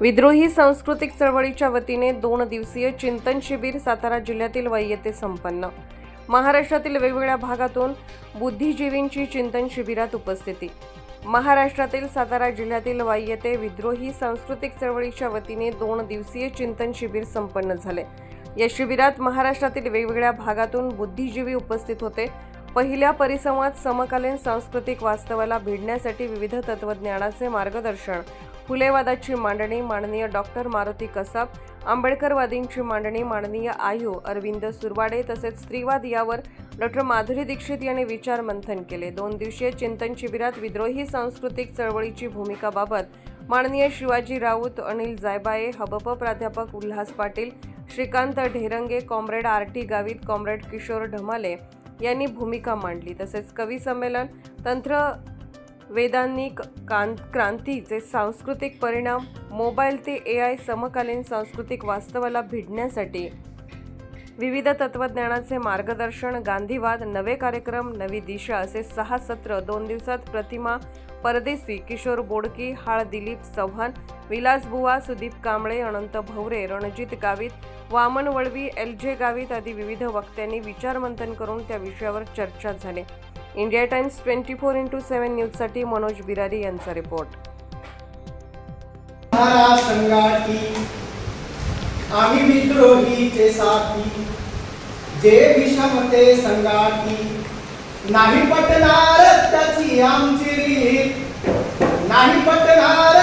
विद्रोही सांस्कृतिक चळवळीच्या वतीने दोन दिवसीय चिंतन शिबिर सातारा जिल्ह्यातील वै येथे संपन्न महाराष्ट्रातील वेगवेगळ्या भागातून बुद्धिजीवींची चिंतन शिबिरात उपस्थिती. महाराष्ट्रातील सातारा जिल्ह्यातील वाई येथे विद्रोही सांस्कृतिक चळवळीच्या वतीने दोन दिवसीय चिंतन शिबिर संपन्न झाले. या शिबिरात महाराष्ट्रातील वेगवेगळ्या भागातून बुद्धिजीवी उपस्थित होते. पहिल्या परिसंवाद समकालीन सांस्कृतिक वास्तवाला भिडण्यासाठी विविध तत्वज्ञानाचे मार्गदर्शन फुलेवादाची मांडणी माननीय डॉक्टर मारुती कसाब आंबेडकरवादींची मांडणी माननीय आयू अरविंद सुरवाडे तसेच स्त्रीवाद यावर डॉक्टर माधुरी दीक्षित यांनी विचार मंथन केले. दोन दिवसीय चिंतन शिबिरात विद्रोही सांस्कृतिक चळवळीची भूमिकाबाबत माननीय शिवाजी राऊत अनिल जायबाये हबप प्राध्यापक Ulhas Patil Shrikant Dherange comrade R T Gavit comrade Kishor Dhamale यांनी भूमिका मांडली. तसेच कवी संमेलन तंत्र वेदांनी कां क्रांतीचे सांस्कृतिक परिणाम मोबाईल ते ए आय समकालीन सांस्कृतिक वास्तवाला भिडण्यासाठी विविध तत्वज्ञानाचे मार्गदर्शन गांधीवाद नवे कार्यक्रम नवी दिशा असे सहा सत्र दोन दिवसात प्रतिमा परदेसी किशोर बोडकी हाळ दिलीप चव्हाण विलास बुवा सुदीप कांबळे अनंत भवरे रणजित गावित वामन वळवी एल जे गावित आदी विविध वक्त्यांनी विचारमंथन करून त्या विषयावर चर्चा झाली. India Times twenty four into seven न्यूजसाठी मनोज बिरारी यांचा रिपोर्ट. महाराज संगाती आम्ही विद्रोहीचे साथी जे विषमते संगाती नाही पटणार त्याची आमची नाही पटणार